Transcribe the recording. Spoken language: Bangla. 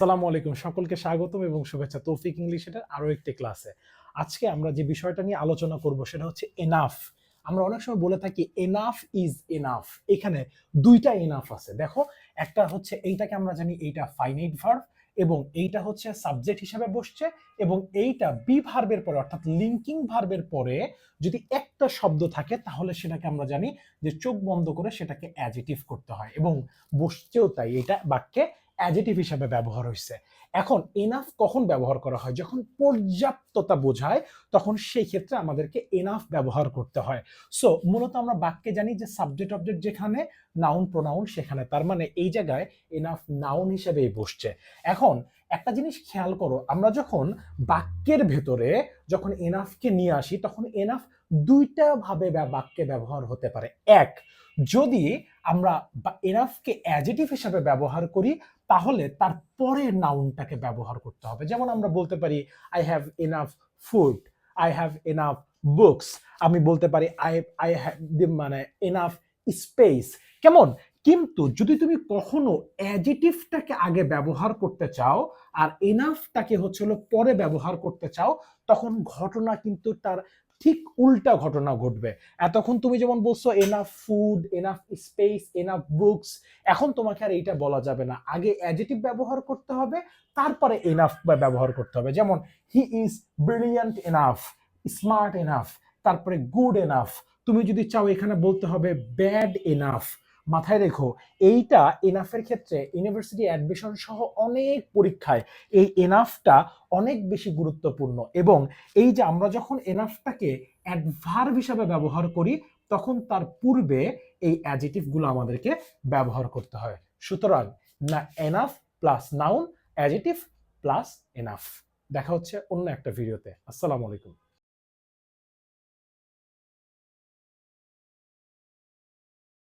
আসসালামু আলাইকুম। সকলকে স্বাগতম এবং শুভেচ্ছা। তৌফিক ইংলিশ ইংলিশের আরও একটি ক্লাসে। আজকে আমরা যে বিষয়টা নিয়ে আলোচনা করব সেটা হচ্ছে এনাফ আমরা অনেক সময় বলে থাকি এনাফ ইজ এনাফ এখানে দুইটা এনাফ আছে। দেখো, একটা হচ্ছে এইটাকে আমরা জানি এইটা ফাইনাইট ভার্ব এবং এইটা হচ্ছে সাবজেক্ট হিসাবে বসছে এবং এইটা বি ভার্বের পরে অর্থাৎ লিঙ্কিং ভার্বের পরে যদি একটা শব্দ থাকে তাহলে সেটাকে আমরা জানি যে চোখ বন্ধ করে সেটাকে অ্যাজিটিভ করতে হয় এবং বসছেও তাই এটা বাক্যে অ্যাজেটিভ হিসাবে ব্যবহার হয়েছে এখন এনাফ কখন ব্যবহার করা হয়? যখন পর্যাপ্ততা বোঝায়, তখন সেই ক্ষেত্রে আমাদেরকে এনাফ ব্যবহার করতে হয়। সো মূলত আমরা বাক্যে জানি যে সাবজেক্ট অবজেক্ট যেখানে নাউন প্রোনাউন সেখানে। তার মানে এই জায়গায় এনাফ নাউন হিসেবেই বসছে। এখন একটা জিনিস খেয়াল করো, আমরা যখন বাক্যের ভেতরে যখন এনাফকে নিয়ে আসি, তখন এনাফ দুইটা ভাবে বাক্যে ব্যবহার হতে পারে। এক, যদি আমরা এনাফকে অ্যাজেটিভ হিসাবে ব্যবহার করি, তাহলে তার পরের নাউনটাকে ব্যবহার করতে হবে। যেমন আমরা বলতে পারি I have enough food I have enough books আমি বলতে পারি আই আই হ্যাভ মানে এনাফ স্পেস কেমন? কিন্তু যদি তুমি কখনো অ্যাজিটিভটাকে আগে ব্যবহার করতে চাও আর এনাফটাকে হচ্ছে হলো পরে ব্যবহার করতে চাও, তখন ঘটনা কিন্তু তার ঠিক উল্টা ঘটনা ঘটবে। এতক্ষণ তুমি যেমন বলছো enough food enough space enough books এখন তোমাকে আর এইটা বলা যাবে না। আগে অ্যাজিটিভ ব্যবহার করতে হবে, তারপরে এনাফ ব্যবহার করতে হবে। যেমন he is brilliant enough smart enough তারপরে গুড এনাফ তুমি যদি চাও এখানে বলতে হবে ব্যাড এনাফ মাথায় রেখো, এইটা এনাফের ক্ষেত্রে ইউনিভার্সিটি অ্যাডমিশন সহ অনেক পরীক্ষায় এই এনাফটা অনেক বেশি গুরুত্বপূর্ণ এবং এই যে আমরা যখন এনাফটাকে অ্যাডভার্ব হিসাবে ব্যবহার করি, তখন তার পূর্বে এই অ্যাজিটিভগুলো আমাদেরকে ব্যবহার করতে হয়। সুতরাং না enough plus noun adjective plus enough দেখা হচ্ছে অন্য একটা ভিডিওতে আসসালামু আলাইকুম।